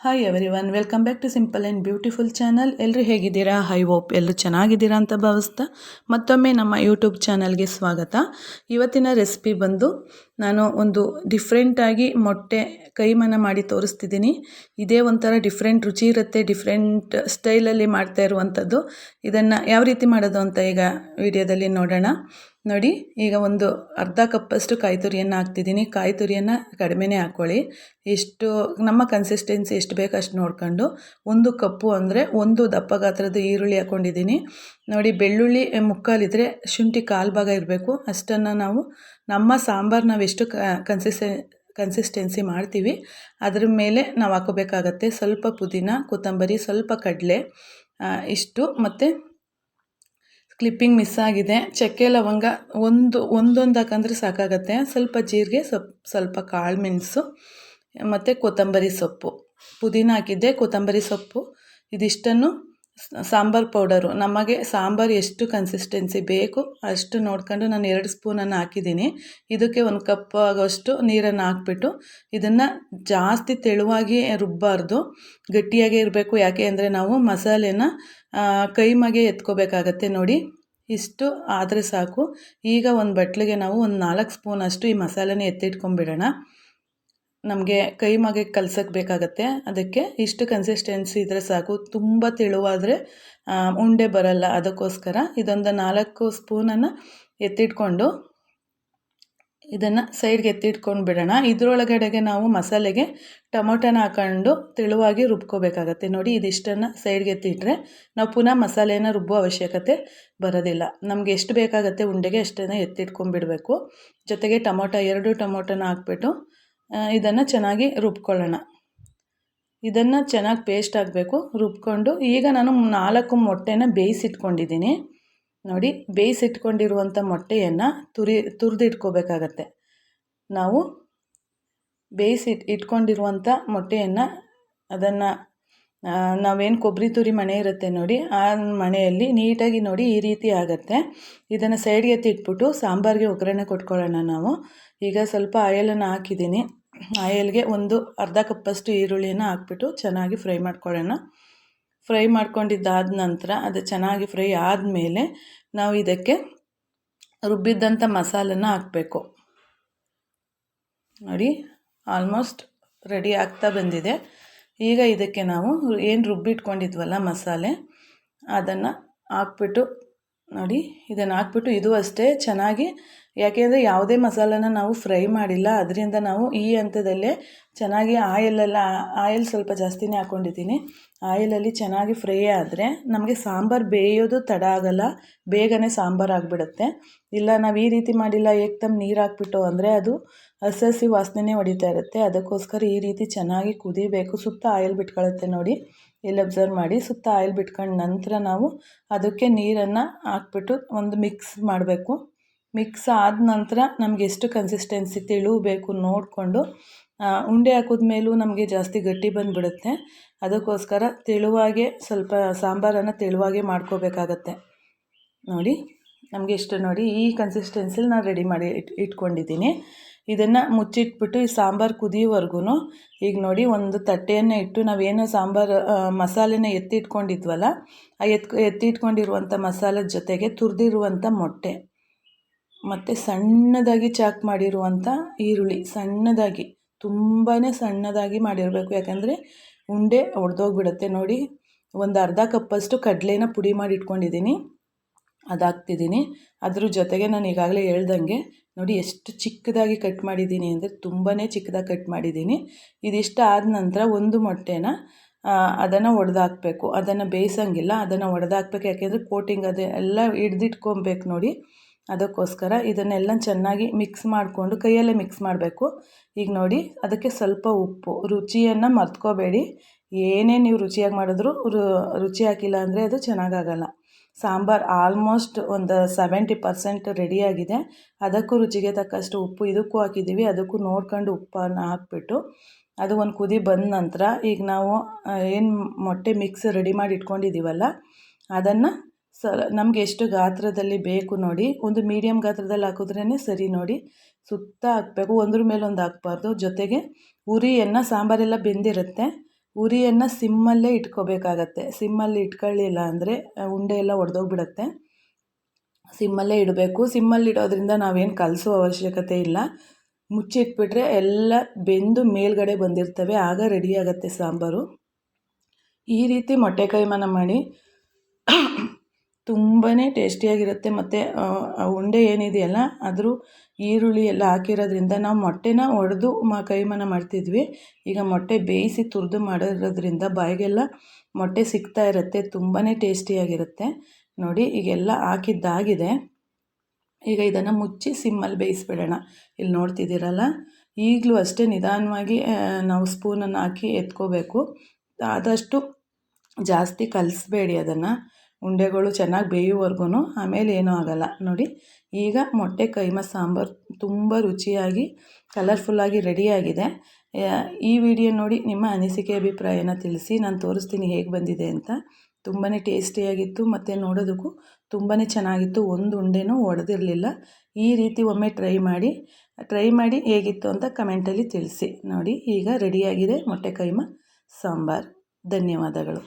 Hi everyone welcome back to simple and beautiful channel ಎಲ್ಲರೂ ಹೇಗಿದ್ದೀರಾ? High hope ಎಲ್ಲರೂ ಚೆನ್ನಾಗಿದ್ದೀರಾ ಅಂತ ಭಾವಿಸ್ತಾ ಮತ್ತೊಮ್ಮೆ ನಮ್ಮ ಯೂಟ್ಯೂಬ್ ಚಾನಲ್ಗೆ ಸ್ವಾಗತ. ಇವತ್ತಿನ ರೆಸಿಪಿ ಬಂದು ನಾನು ಒಂದು ಡಿಫ್ರೆಂಟಾಗಿ ಮೊಟ್ಟೆ ಕೈಮನ ಮಾಡಿ ತೋರಿಸ್ತಿದ್ದೀನಿ. ಇದೇ ಒಂಥರ ಡಿಫ್ರೆಂಟ್ ರುಚಿ ಇರುತ್ತೆ ಡಿಫ್ರೆಂಟ್ ಸ್ಟೈಲಲ್ಲಿ ಮಾಡ್ತಾ ಇರುವಂಥದ್ದು. ಇದನ್ನು ಯಾವ ರೀತಿ ಮಾಡೋದು ಅಂತ ಈಗ ವಿಡಿಯೋದಲ್ಲಿ ನೋಡೋಣ. ನೋಡಿ, ಈಗ ಒಂದು ಅರ್ಧ ಕಪ್ಪಷ್ಟು ಕಾಯಿ ತುರಿಯನ್ನು ಹಾಕ್ತಿದ್ದೀನಿ. ಕಾಯಿ ತುರಿಯನ್ನು ಕಡಿಮೆನೇ ಹಾಕ್ಕೊಳ್ಳಿ ಎಷ್ಟು, ನಮ್ಮ ಕನ್ಸಿಸ್ಟೆನ್ಸಿ ಎಷ್ಟು ಬೇಕು ಅಷ್ಟು ನೋಡ್ಕೊಂಡು. ಒಂದು ಕಪ್ಪು ಅಂದರೆ ಒಂದು ದಪ್ಪ ಗಾತ್ರದ ಈರುಳ್ಳಿ ಹಾಕ್ಕೊಂಡಿದ್ದೀನಿ ನೋಡಿ, ಬೆಳ್ಳುಳ್ಳಿ ಮುಕ್ಕಾಲಿದ್ರೆ ಶುಂಠಿ ಕಾಲು ಭಾಗ ಇರಬೇಕು. ಅಷ್ಟನ್ನು ನಾವು ನಮ್ಮ ಸಾಂಬಾರು ನಾವೆಷ್ಟು ಕನ್ಸಿಸ್ಟೆ ಕನ್ಸಿಸ್ಟೆನ್ಸಿ ಮಾಡ್ತೀವಿ, ಅದ್ರ ಮೇಲೆ ನಾವು ಹಾಕೋಬೇಕಾಗತ್ತೆ ಸ್ವಲ್ಪ ಪುದೀನ, ಕೊತ್ತಂಬರಿ, ಸ್ವಲ್ಪ ಕಡಲೆ ಇಷ್ಟು ಮತ್ತು ಕ್ಲಿಪ್ಪಿಂಗ್ ಮಿಸ್ ಆಗಿದೆ. ಚಕ್ಕೆ, ಲವಂಗ ಒಂದು, ಒಂದೊಂದು ಹಾಕಂದ್ರೆ ಸಾಕಾಗತ್ತೆ. ಸ್ವಲ್ಪ ಜೀರಿಗೆ ಸ್ವಲ್ಪ ಸ್ವಲ್ಪ ಕಾಳು ಮೆಣಸು, ಮತ್ತು ಕೊತ್ತಂಬರಿ ಸೊಪ್ಪು. ಪುದೀನ ಹಾಕಿದ್ದೆ ಕೊತ್ತಂಬರಿ ಸೊಪ್ಪು. ಇದಿಷ್ಟನ್ನು ಸಾಂಬಾರು ಪೌಡರು. ನಮಗೆ ಸಾಂಬಾರು ಎಷ್ಟು ಕನ್ಸಿಸ್ಟೆನ್ಸಿ ಬೇಕು ಅಷ್ಟು ನೋಡ್ಕೊಂಡು ನಾನು ಎರಡು ಸ್ಪೂನನ್ನು ಹಾಕಿದ್ದೀನಿ. ಇದಕ್ಕೆ ಒಂದು ಕಪ್ ಆಗೋಷ್ಟು ನೀರನ್ನು ಹಾಕ್ಬಿಟ್ಟು ಇದನ್ನು ಜಾಸ್ತಿ ತೆಳುವಾಗಿ ರುಬ್ಬಾರ್ದು. ಗಟ್ಟಿಯಾಗೇ ಇರಬೇಕು. ಯಾಕೆ ಅಂದರೆ ನಾವು ಮಸಾಲೆನ ಕೈಮಗೆ ಎತ್ಕೋಬೇಕಾಗತ್ತೆ ನೋಡಿ. ಇಷ್ಟು ಆದರೆ ಸಾಕು. ಈಗ ಒಂದು ಬಟ್ಲಿಗೆ ನಾವು ಒಂದು ನಾಲ್ಕು ಸ್ಪೂನಷ್ಟು ಈ ಮಸಾಲೆನ ಎತ್ತಿಟ್ಕೊಂಡ್ಬಿಡೋಣ. ನಮಗೆ ಕೈ ಮಗೆ ಕಲ್ಸಕ್ಕೆ ಬೇಕಾಗತ್ತೆ. ಅದಕ್ಕೆ ಇಷ್ಟು ಕನ್ಸಿಸ್ಟೆನ್ಸಿ ಇದ್ದರೆ ಸಾಕು. ತುಂಬ ತೆಳುವಾದರೆ ಉಂಡೆ ಬರಲ್ಲ. ಅದಕ್ಕೋಸ್ಕರ ಇದೊಂದು ನಾಲ್ಕು ಸ್ಪೂನನ್ನು ಎತ್ತಿಟ್ಕೊಂಡು ಇದನ್ನು ಸೈಡ್ಗೆ ಎತ್ತಿಟ್ಕೊಂಡು ಬಿಡೋಣ. ಇದರೊಳಗಡೆಗೆ ನಾವು ಮಸಾಲೆಗೆ ಟೊಮೊಟೊನ ಹಾಕೊಂಡು ತೆಳುವಾಗಿ ರುಬ್ಕೋಬೇಕಾಗತ್ತೆ. ನೋಡಿ, ಇದಿಷ್ಟನ್ನು ಸೈಡ್ಗೆ ಎತ್ತಿಟ್ರೆ ನಾವು ಪುನಃ ಮಸಾಲೆನ ರುಬ್ಬೋ ಅವಶ್ಯಕತೆ ಬರೋದಿಲ್ಲ. ನಮಗೆ ಎಷ್ಟು ಬೇಕಾಗತ್ತೆ ಉಂಡೆಗೆ ಅಷ್ಟನ್ನು ಎತ್ತಿಟ್ಕೊಂಡ್ಬಿಡಬೇಕು. ಜೊತೆಗೆ ಟೊಮೊಟೊ, ಎರಡು ಟೊಮೊಟೊನ ಹಾಕ್ಬಿಟ್ಟು ಇದನ್ನು ಚೆನ್ನಾಗಿ ರುಬ್ಕೊಳ್ಳೋಣ. ಇದನ್ನು ಚೆನ್ನಾಗಿ ಪೇಸ್ಟ್ ಆಗಬೇಕು. ರುಬ್ಕೊಂಡು ಈಗ ನಾನು ನಾಲ್ಕು ಮೊಟ್ಟೆನ ಬೇಯಿಸಿಟ್ಕೊಂಡಿದ್ದೀನಿ. ನೋಡಿ ಬೇಯಿಸಿಟ್ಕೊಂಡಿರುವಂಥ ಮೊಟ್ಟೆಯನ್ನು ತುರಿ, ತುರಿದಿಟ್ಕೋಬೇಕಾಗತ್ತೆ. ನಾವು ಬೇಯಿಸಿ ಇಟ್ಕೊಂಡಿರುವಂಥ ಮೊಟ್ಟೆಯನ್ನು ಅದನ್ನು ನಾವೇನು ಕೊಬ್ಬರಿ ತುರಿ ಮಣೆ ಇರುತ್ತೆ ನೋಡಿ, ಆ ಮಣೆಯಲ್ಲಿ ನೀಟಾಗಿ ನೋಡಿ ಈ ರೀತಿ ಆಗುತ್ತೆ. ಇದನ್ನು ಸೈಡ್ಗೆ ಎತ್ತಿಟ್ಬಿಟ್ಟು ಸಾಂಬಾರಿಗೆ ಒಗ್ಗರಣೆ ಕೊಟ್ಕೊಳ್ಳೋಣ ನಾವು. ಈಗ ಸ್ವಲ್ಪ ಆಯಲನ್ನು ಹಾಕಿದ್ದೀನಿ. ಆಯಲ್ಗೆ ಒಂದು ಅರ್ಧ ಕಪ್ಪಷ್ಟು ಈರುಳ್ಳಿಯನ್ನು ಹಾಕ್ಬಿಟ್ಟು ಚೆನ್ನಾಗಿ ಫ್ರೈ ಮಾಡ್ಕೊಳ್ಳೋಣ. ಫ್ರೈ ಮಾಡ್ಕೊಂಡಿದ್ದಾದ ನಂತರ ಅದು ಚೆನ್ನಾಗಿ ಫ್ರೈ ಆದಮೇಲೆ ನಾವು ಇದಕ್ಕೆ ರುಬ್ಬಿದ್ದಂಥ ಮಸಾಲನ್ನ ಹಾಕಬೇಕು. ನೋಡಿ ಆಲ್ಮೋಸ್ಟ್ ರೆಡಿ ಆಗ್ತಾ ಬಂದಿದೆ. ಈಗ ಇದಕ್ಕೆ ನಾವು ಏನು ರುಬ್ಬಿಟ್ಕೊಂಡಿದ್ವಲ್ಲ ಮಸಾಲೆ, ಅದನ್ನು ಹಾಕ್ಬಿಟ್ಟು ನೋಡಿ, ಇದನ್ನು ಹಾಕ್ಬಿಟ್ಟು ಇದು ಅಷ್ಟೇ ಚೆನ್ನಾಗಿ ಯಾಕೆಂದರೆ ಯಾವುದೇ ಮಸಾಲನ ನಾವು ಫ್ರೈ ಮಾಡಿಲ್ಲ, ಅದರಿಂದ ನಾವು ಈ ಹಂತದಲ್ಲೇ ಚೆನ್ನಾಗಿ ಆಯಿಲೆಲ್ಲ, ಆಯಿಲ್ ಸ್ವಲ್ಪ ಜಾಸ್ತಿನೇ ಹಾಕ್ಕೊಂಡಿದ್ದೀನಿ ಆಯಿಲಲ್ಲಿ ಚೆನ್ನಾಗಿ ಫ್ರೈ ಆದರೆ ನಮಗೆ ಸಾಂಬಾರು ಬೇಯೋದು ತಡ ಆಗಲ್ಲ, ಬೇಗನೆ ಸಾಂಬಾರು ಆಗಿಬಿಡುತ್ತೆ. ಇಲ್ಲ ನಾವು ಈ ರೀತಿ ಮಾಡಿಲ್ಲ, ಏಕ್ದಮ್ ನೀರು ಹಾಕ್ಬಿಟ್ಟು ಅಂದರೆ ಅದು ಹಸಿ ಹಸಿ ವಾಸನೆ ಹೊಡಿತಾ ಇರುತ್ತೆ. ಅದಕ್ಕೋಸ್ಕರ ಈ ರೀತಿ ಚೆನ್ನಾಗಿ ಕುದಿಬೇಕು. ಸುತ್ತ ಆಯಿಲ್ ಬಿಟ್ಕೊಳ್ಳುತ್ತೆ ನೋಡಿ. ಇಲ್ಲಿ ಅಬ್ಸರ್ವ್ ಮಾಡಿ ಸುತ್ತ ಆಯಿಲ್ ಬಿಟ್ಕೊಂಡು ನಂತರ ನಾವು ಅದಕ್ಕೆ ನೀರನ್ನು ಹಾಕ್ಬಿಟ್ಟು ಒಂದು ಮಿಕ್ಸ್ ಮಾಡಬೇಕು. ಮಿಕ್ಸ್ ಆದ ನಂತರ ನಮಗೆ ಎಷ್ಟು ಕನ್ಸಿಸ್ಟೆನ್ಸಿ ತಿಳುವಬೇಕು ಬೇಕು ನೋಡಿಕೊಂಡು ಉಂಡೆ ಹಾಕಿದ್ಮೇಲೂ ನಮಗೆ ಜಾಸ್ತಿ ಗಟ್ಟಿ ಬಂದುಬಿಡುತ್ತೆ. ಅದಕ್ಕೋಸ್ಕರ ತೆಳುವಾಗೆ ಸ್ವಲ್ಪ ಸಾಂಬಾರನ್ನು ತೆಳುವಾಗೆ ಮಾಡ್ಕೋಬೇಕಾಗತ್ತೆ. ನೋಡಿ, ನಮಗೆ ಇಷ್ಟು ನೋಡಿ. ಈ ಕನ್ಸಿಸ್ಟೆನ್ಸಿಲಿ ನಾನು ರೆಡಿ ಮಾಡಿ ಇಟ್, ಇಟ್ಕೊಂಡಿದ್ದೀನಿ. ಇದನ್ನು ಮುಚ್ಚಿಟ್ಬಿಟ್ಟು ಈ ಸಾಂಬಾರು ಕುದಿಯೋವರೆಗೂ ಈಗ ನೋಡಿ ಒಂದು ತಟ್ಟೆಯನ್ನು ಇಟ್ಟು ನಾವೇನು ಸಾಂಬಾರು ಮಸಾಲೆನ ಎತ್ತಿಟ್ಕೊಂಡಿದ್ವಲ್ಲ, ಆ ಎತ್ ಎತ್ತಿಟ್ಕೊಂಡಿರುವಂಥ ಮಸಾಲದ ಜೊತೆಗೆ ತುರಿದಿರುವಂಥ ಮೊಟ್ಟೆ, ಮತ್ತು ಸಣ್ಣದಾಗಿ ಚಾಕ್ ಮಾಡಿರುವಂಥ ಈರುಳ್ಳಿ, ಸಣ್ಣದಾಗಿ ತುಂಬಾ ಸಣ್ಣದಾಗಿ ಮಾಡಿರಬೇಕು. ಯಾಕಂದರೆ ಉಂಡೆ ಒಡೆದೋಗ್ಬಿಡುತ್ತೆ ನೋಡಿ. ಒಂದು ಅರ್ಧ ಕಪ್ಪಷ್ಟು ಕಡಲೆನ ಪುಡಿ ಮಾಡಿ ಇಟ್ಕೊಂಡಿದ್ದೀನಿ ಅದು ಹಾಕ್ತಿದ್ದೀನಿ ಅದ್ರ ಜೊತೆಗೆ ನಾನು ಈಗಾಗಲೇ ಹೇಳ್ದಂಗೆ ನೋಡಿ ಎಷ್ಟು ಚಿಕ್ಕದಾಗಿ ಕಟ್ ಮಾಡಿದ್ದೀನಿ ಅಂದರೆ ತುಂಬಾ ಚಿಕ್ಕದಾಗಿ ಕಟ್ ಮಾಡಿದ್ದೀನಿ. ಇದಿಷ್ಟು ಆದ ನಂತರ ಒಂದು ಮೊಟ್ಟೆನ ಅದನ್ನು ಒಡೆದಾಕ್ಬೇಕು. ಅದನ್ನು ಬೇಯಿಸಂಗಿಲ್ಲ, ಅದನ್ನು ಒಡೆದಾಕ್ಬೇಕು. ಯಾಕೆಂದರೆ ಕೋಟಿಂಗ್ ಅದು ಎಲ್ಲ ಹಿಡ್ದಿಟ್ಕೊಬೇಕು ನೋಡಿ. ಅದಕ್ಕೋಸ್ಕರ ಇದನ್ನೆಲ್ಲ ಚೆನ್ನಾಗಿ ಮಿಕ್ಸ್ ಮಾಡಿಕೊಂಡು ಕೈಯಲ್ಲೇ ಮಿಕ್ಸ್ ಮಾಡಬೇಕು. ಈಗ ನೋಡಿ ಅದಕ್ಕೆ ಸ್ವಲ್ಪ ಉಪ್ಪು. ರುಚಿಯನ್ನು ಮರ್ತ್ಕೋಬೇಡಿ. ಏನೇ ನೀವು ರುಚಿಯಾಗಿ ಮಾಡಿದ್ರು ರುಚಿ ಹಾಕಿಲ್ಲ ಅಂದರೆ ಅದು ಚೆನ್ನಾಗಾಗಲ್ಲ. ಸಾಂಬಾರು ಆಲ್ಮೋಸ್ಟ್ ಒಂದು ಸೆವೆಂಟಿ ಪರ್ಸೆಂಟ್ ರೆಡಿಯಾಗಿದೆ. ಅದಕ್ಕೂ ರುಚಿಗೆ ತಕ್ಕಷ್ಟು ಉಪ್ಪು ಇದಕ್ಕೂ ಹಾಕಿದ್ದೀವಿ. ಅದಕ್ಕೂ ನೋಡ್ಕೊಂಡು ಉಪ್ಪನ್ನು ಹಾಕ್ಬಿಟ್ಟು ಅದು ಒಂದು ಕುದಿ ಬಂದ ನಂತರ ಈಗ ನಾವು ಏನು ಮೊಟ್ಟೆ ಮಿಕ್ಸ್ ರೆಡಿ ಮಾಡಿ ಇಟ್ಕೊಂಡಿದ್ದೀವಲ್ಲ, ಅದನ್ನು ಸ, ನಮಗೆ ಎಷ್ಟು ಗಾತ್ರದಲ್ಲಿ ಬೇಕು ನೋಡಿ, ಒಂದು ಮೀಡಿಯಮ್ ಗಾತ್ರದಲ್ಲಿ ಹಾಕಿದ್ರೇ ಸರಿ ನೋಡಿ, ಸುತ್ತ ಹಾಕಬೇಕು. ಒಂದ್ರ ಮೇಲೆ ಒಂದು ಹಾಕ್ಬಾರ್ದು. ಜೊತೆಗೆ ಉರಿಯನ್ನು ಸಾಂಬಾರೆಲ್ಲ ಬೆಂದಿರುತ್ತೆ. ಉರಿಯನ್ನು ಸಿಮ್ಮಲ್ಲೇ ಇಟ್ಕೋಬೇಕಾಗತ್ತೆ. ಸಿಮ್ಮಲ್ಲಿ ಇಟ್ಕೊಳ್ಳಿಲ್ಲ ಅಂದರೆ ಉಂಡೆ ಎಲ್ಲ ಒಡೆದೋಗ್ಬಿಡತ್ತೆ. ಸಿಮ್ಮಲ್ಲೇ ಇಡಬೇಕು. ಸಿಮ್ಮಲ್ಲಿ ಇಡೋದ್ರಿಂದ ನಾವೇನು ಕಲಸೋ ಅವಶ್ಯಕತೆ ಇಲ್ಲ. ಮುಚ್ಚಿಟ್ಬಿಟ್ರೆ ಎಲ್ಲ ಬೆಂದು ಮೇಲ್ಗಡೆ ಬಂದಿರ್ತವೆ. ಆಗ ರೆಡಿ ಆಗುತ್ತೆ ಸಾಂಬಾರು. ಈ ರೀತಿ ಮೊಟ್ಟೆ ಕೈಮಾನ ಮಾಡಿ ತುಂಬಾ ಟೇಸ್ಟಿಯಾಗಿರುತ್ತೆ. ಮತ್ತು ಉಂಡೆ ಏನಿದೆಯಲ್ಲ ಅದ್ರ ಈರುಳ್ಳಿ ಎಲ್ಲ ಹಾಕಿರೋದ್ರಿಂದ ನಾವು ಮೊಟ್ಟೆನ ಒಡೆದು ಮ, ಕೈಮನ ಮಾಡ್ತಿದ್ವಿ. ಈಗ ಮೊಟ್ಟೆ ಬೇಯಿಸಿ ತುರಿದು ಮಾಡಿರೋದ್ರಿಂದ ಬಾಯಿಗೆಲ್ಲ ಮೊಟ್ಟೆ ಸಿಗ್ತಾ ಇರುತ್ತೆ ತುಂಬಾ ಟೇಸ್ಟಿಯಾಗಿರುತ್ತೆ. ನೋಡಿ, ಈಗೆಲ್ಲ ಹಾಕಿದ್ದಾಗಿದೆ. ಈಗ ಇದನ್ನು ಮುಚ್ಚಿ ಸಿಮ್ಮಲ್ಲಿ ಬೇಯಿಸ್ಬಿಡೋಣ. ಇಲ್ಲಿ ನೋಡ್ತಿದ್ದೀರಲ್ಲ, ಈಗಲೂ ಅಷ್ಟೇ ನಿಧಾನವಾಗಿ ನಾವು ಸ್ಪೂನನ್ನು ಹಾಕಿ ಎತ್ಕೋಬೇಕು. ಆದಷ್ಟು ಜಾಸ್ತಿ ಕಲಿಸ್ಬೇಡಿ ಅದನ್ನು. ಉಂಡೆಗಳು ಚೆನ್ನಾಗಿ ಬೇಯುವವರೆಗೂ ಆಮೇಲೆ ಏನೂ ಆಗೋಲ್ಲ. ನೋಡಿ, ಈಗ ಮೊಟ್ಟೆ, ಕೈಮ, ಸಾಂಬಾರು ತುಂಬ ರುಚಿಯಾಗಿ, ಕಲರ್ಫುಲ್ಲಾಗಿ ರೆಡಿಯಾಗಿದೆ. ಈ ವಿಡಿಯೋ ನೋಡಿ ನಿಮ್ಮ ಅನಿಸಿಕೆ, ಅಭಿಪ್ರಾಯನ ತಿಳಿಸಿ. ನಾನು ತೋರಿಸ್ತೀನಿ ಹೇಗೆ ಬಂದಿದೆ ಅಂತ. ತುಂಬಾ ಟೇಸ್ಟಿಯಾಗಿತ್ತು, ಮತ್ತು ನೋಡೋದಕ್ಕೂ ತುಂಬಾ ಚೆನ್ನಾಗಿತ್ತು. ಒಂದು ಉಂಡೆನೂ ಒಡೆದಿರಲಿಲ್ಲ. ಈ ರೀತಿ ಒಮ್ಮೆ ಟ್ರೈ ಮಾಡಿ ಟ್ರೈ ಮಾಡಿ ಹೇಗಿತ್ತು ಅಂತ ಕಮೆಂಟಲ್ಲಿ ತಿಳಿಸಿ. ನೋಡಿ, ಈಗ ರೆಡಿಯಾಗಿದೆ ಮೊಟ್ಟೆ, ಕೈಮ, ಸಾಂಬಾರು. ಧನ್ಯವಾದಗಳು.